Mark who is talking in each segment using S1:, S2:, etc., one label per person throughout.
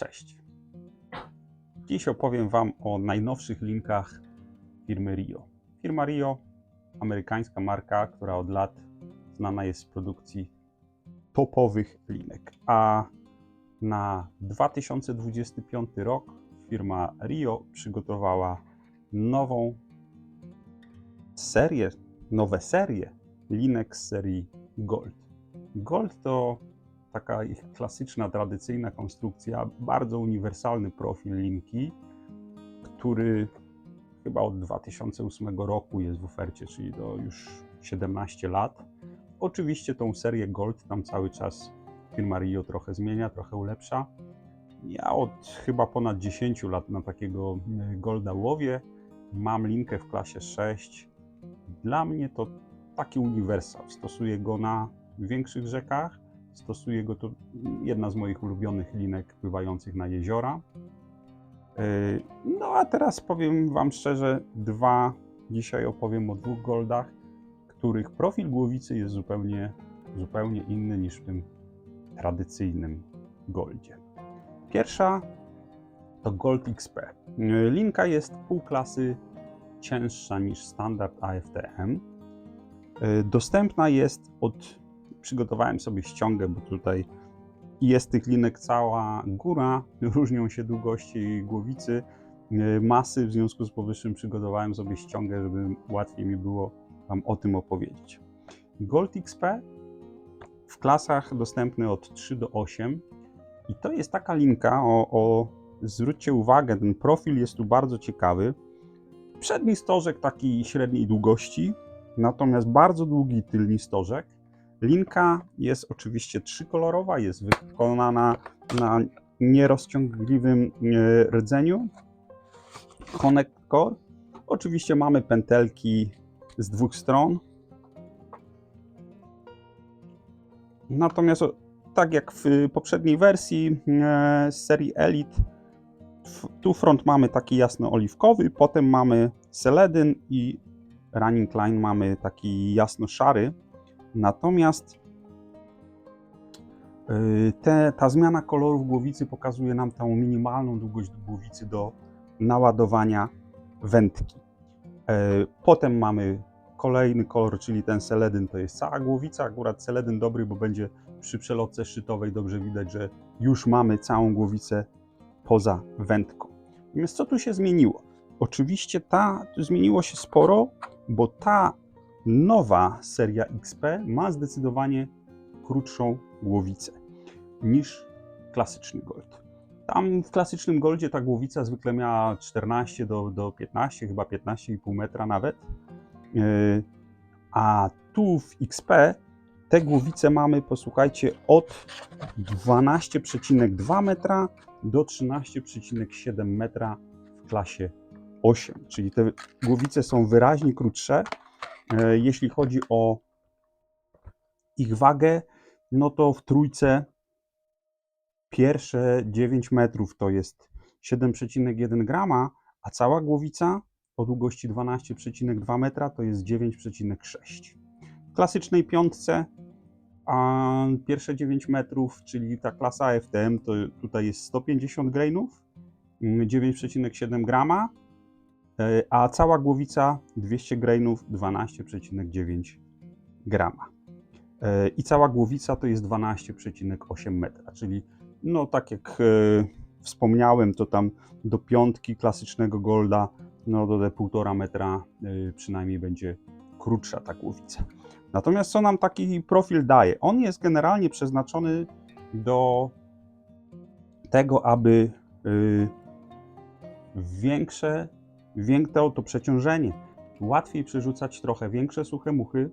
S1: Cześć. Dziś opowiem Wam o najnowszych linkach firmy Rio. Firma Rio, amerykańska marka, która od lat znana jest z produkcji topowych linek. A na 2025 rok firma Rio przygotowała nową serię, nowe serie linek z serii Gold. Gold to taka ich klasyczna, tradycyjna konstrukcja, bardzo uniwersalny profil linki, który chyba od 2008 roku jest w ofercie, czyli to już 17 lat. Oczywiście tą serię Gold tam cały czas firma Rio trochę zmienia, trochę ulepsza. Ja od chyba ponad 10 lat na takiego e, Golda łowię. Mam linkę w klasie 6. Dla mnie to taki uniwersal. Stosuję go na większych rzekach. Stosuję go to jedna z moich ulubionych linek pływających na jeziora. Yy, No a teraz powiem Wam szczerze, dwa, dzisiaj opowiem o dwóch goldach, których profil głowicy jest zupełnie, zupełnie inny niż w tym tradycyjnym goldzie. Pierwsza to Gold XP. Yy, Linka jest pół klasy cięższa niż standard AFTM. Yy, Dostępna jest od przygotowałem sobie ściągę, bo tutaj jest tych linek cała góra, różnią się długości głowicy, e, masy, w związku z powyższym przygotowałem sobie ściągę, żeby łatwiej mi było Wam o tym opowiedzieć. Gold XP w klasach dostępny od 3 do 8 i to jest taka linka, o, o zwróćcie uwagę, ten profil jest tu bardzo ciekawy. Przedni stożek takiej średniej długości, natomiast bardzo długi tylni stożek. Linka jest oczywiście trzykolorowa, jest wykonana na nierozciągliwym e, rdzeniu. Connect Core. Oczywiście mamy pętelki z dwóch stron. Natomiast tak jak w poprzedniej wersji e, z serii Elite, tu front mamy taki jasno oliwkowy, potem mamy seledyn i running line mamy taki jasno szary. Natomiast yy, te, ta zmiana kolorów głowicy pokazuje nam tą minimalną długość głowicy do naładowania wędki. Yy, Potem mamy kolejny kolor, czyli ten seledyn, to jest cała głowica. Akurat seledyn dobry, bo będzie przy przelotce szczytowej dobrze widać, że już mamy całą głowicę poza wędką. Natomiast co tu się zmieniło? Oczywiście ta, zmieniło się sporo, bo ta nowa seria XP ma zdecydowanie krótszą głowicę niż klasyczny Gold. Tam w klasycznym Goldzie ta głowica zwykle miała 14 do, do 15, chyba 15,5 metra nawet. Yy, A tu w XP te głowice mamy, posłuchajcie, od 12,2 metra do 13,7 metra w klasie 8. Czyli te głowice są wyraźnie krótsze. E, Jeśli chodzi o ich wagę, no to w trójce pierwsze 9 metrów to jest 7,1 grama, a cała głowica o długości 12,2 metra to jest 9,6. W klasycznej piątce a pierwsze 9 metrów, czyli ta klasa FTM, to tutaj jest 150 grainów, mm, 9,7 grama, E, a cała głowica 200 grainów 12,9 grama. E, I cała głowica to jest 12,8 metra, czyli no tak jak e, wspomniałem, to tam do piątki klasycznego Golda, no do te 1,5 metra e, przynajmniej będzie krótsza ta głowica. Natomiast co nam taki profil daje? On jest generalnie przeznaczony do tego, aby większe większe to przeciążenie. Łatwiej przerzucać trochę większe suche muchy,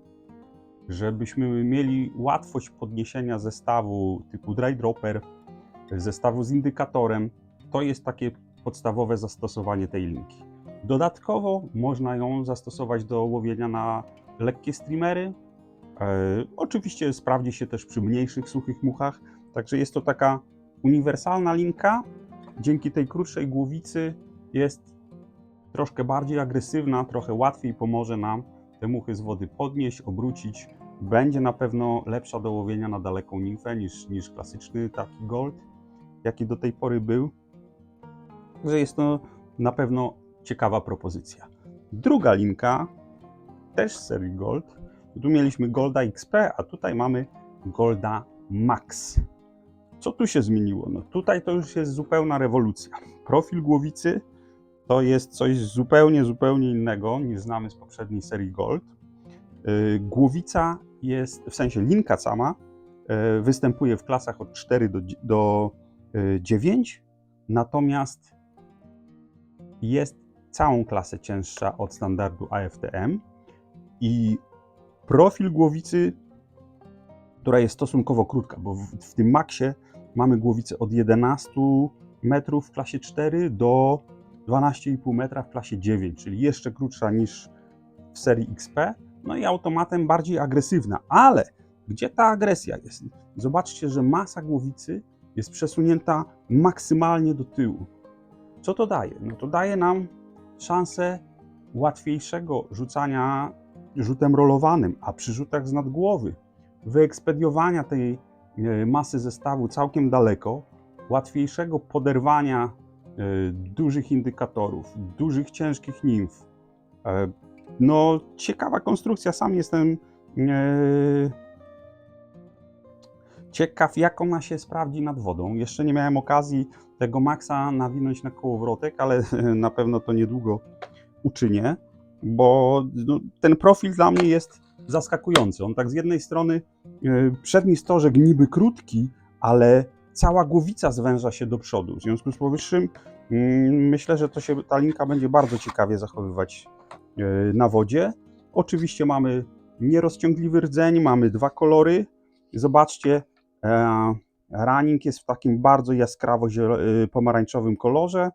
S1: żebyśmy mieli łatwość podniesienia zestawu typu dry dropper, zestawu z indykatorem. To jest takie podstawowe zastosowanie tej linki. Dodatkowo można ją zastosować do łowienia na lekkie streamery. E, oczywiście sprawdzi się też przy mniejszych suchych muchach, także jest to taka uniwersalna linka. Dzięki tej krótszej głowicy jest troszkę bardziej agresywna, trochę łatwiej pomoże nam te muchy z wody podnieść, obrócić. Będzie na pewno lepsza do łowienia na daleką nimfę niż, niż klasyczny taki gold. jaki do tej pory był. Także jest to na pewno ciekawa propozycja. Druga linka, też z serii Gold. Tu mieliśmy Golda XP, a tutaj mamy Golda Max. Co tu się zmieniło? No tutaj to już jest zupełna rewolucja. Profil głowicy to jest coś zupełnie, zupełnie innego niż znamy z poprzedniej serii Gold. Yy, Głowica jest, w sensie linka sama, yy, występuje w klasach od 4 do, do yy, 9, natomiast jest całą klasę cięższa od standardu AFTM i profil głowicy, która jest stosunkowo krótka, bo w, w tym maksie mamy głowicę od 11 metrów w klasie 4 do 12,5 metra w klasie 9, czyli jeszcze krótsza niż w serii XP, no i automatem bardziej agresywna. Ale gdzie ta agresja jest? Zobaczcie, że masa głowicy jest przesunięta maksymalnie do tyłu. Co to daje? No to daje nam szansę łatwiejszego rzucania rzutem rolowanym, a przy rzutach z nadgłowy, wyekspediowania tej e, masy zestawu całkiem daleko, łatwiejszego poderwania dużych indykatorów, dużych, ciężkich nimf. E, No, ciekawa konstrukcja. Sam jestem ciekaw, jak ona się sprawdzi nad wodą. Jeszcze nie miałem okazji tego Maxa nawinąć na kołowrotek, ale na pewno to niedługo uczynię, bo no, ten profil dla mnie jest zaskakujący. On tak z jednej strony przedni stożek niby krótki, ale cała głowica zwęża się do przodu. W związku z powyższym yy, myślę, że to się, ta linka będzie bardzo ciekawie zachowywać yy, na wodzie. Oczywiście mamy nierozciągliwy rdzeń, mamy dwa kolory. Zobaczcie, e, running jest w takim bardzo jaskrawo zielo- pomarańczowym kolorze.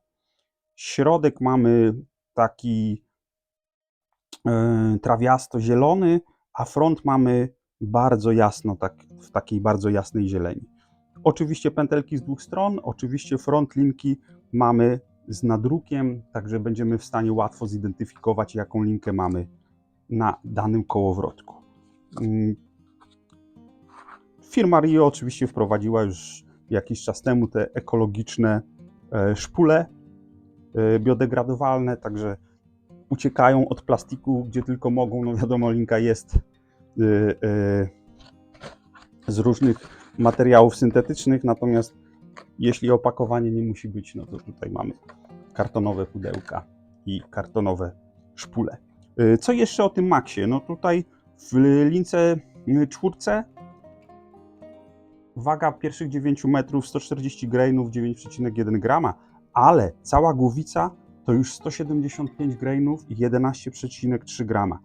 S1: Środek mamy taki e, trawiasto-zielony, a front mamy bardzo jasno, tak, w takiej bardzo jasnej zieleni. Oczywiście pętelki z dwóch stron, oczywiście front linki mamy z nadrukiem, także będziemy w stanie łatwo zidentyfikować, jaką linkę mamy na danym kołowrotku. Mm. Firma Rio oczywiście wprowadziła już jakiś czas temu te ekologiczne e, szpule e, biodegradowalne, także uciekają od plastiku, gdzie tylko mogą. No wiadomo, linka jest e, z różnych materiałów syntetycznych, natomiast jeśli opakowanie nie musi być, no to tutaj mamy kartonowe pudełka i kartonowe szpule. E, Co jeszcze o tym Maxie? No tutaj w lince y, czwórce waga pierwszych 9 metrów 140 grainów 9,1 grama, ale cała głowica to już 175 grainów i 11,3 grama.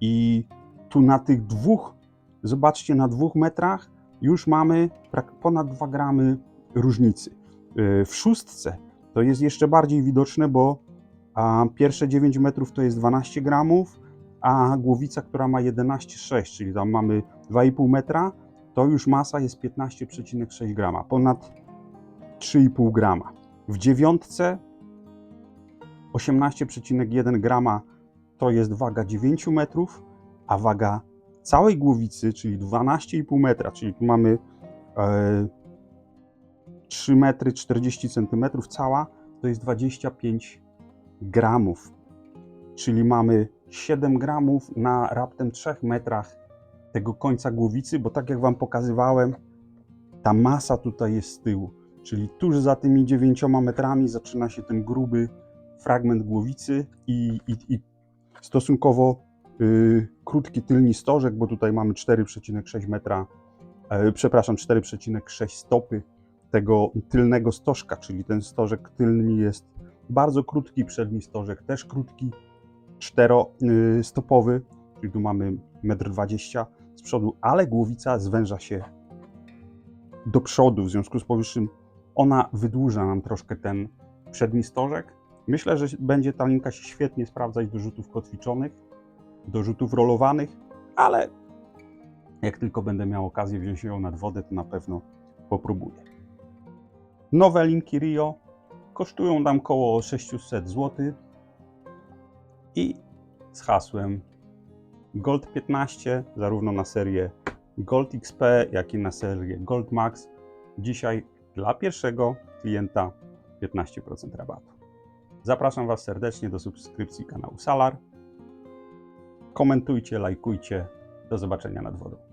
S1: I tu na tych dwóch, zobaczcie, na dwóch metrach już mamy ponad 2 gramy różnicy. Yy, W szóstce to jest jeszcze bardziej widoczne, bo pierwsze 9 metrów to jest 12 gramów, a głowica, która ma 11,6, czyli tam mamy 2,5 metra, to już masa jest 15,6 grama, ponad 3,5 grama. W dziewiątce 18,1 grama to jest waga 9 metrów, a waga całej głowicy, czyli 12,5 metra, czyli tu mamy e, 3 metry 40 centymetrów cała, to jest 25 gramów. Czyli mamy 7 gramów na raptem 3 metrach tego końca głowicy, bo tak jak Wam pokazywałem, ta masa tutaj jest z tyłu. Czyli tuż za tymi 9 metrami zaczyna się ten gruby fragment głowicy i, i, i stosunkowo y, krótki tylni stożek, bo tutaj mamy 4,6 metra, e, przepraszam, 4,6 stopy tego tylnego stożka, czyli ten stożek tylny jest bardzo krótki, przedni stożek też krótki, czterostopowy, czyli tu mamy 1,20 m z przodu, ale głowica zwęża się do przodu, w związku z powyższym ona wydłuża nam troszkę ten przedni stożek. Myślę, że będzie ta linka się świetnie sprawdzać do rzutów kotwiczonych, do rzutów rolowanych, ale jak tylko będę miał okazję wziąć ją nad wodę, to na pewno popróbuję. Nowe linki Rio kosztują nam około 600 zł i z hasłem Gold 15, zarówno na serię Gold XP, jak i na serię Gold Max. Dzisiaj Dla pierwszego klienta 15% rabatu. Zapraszam Was serdecznie do subskrypcji kanału Salar. Komentujcie, lajkujcie. Do zobaczenia nad wodą.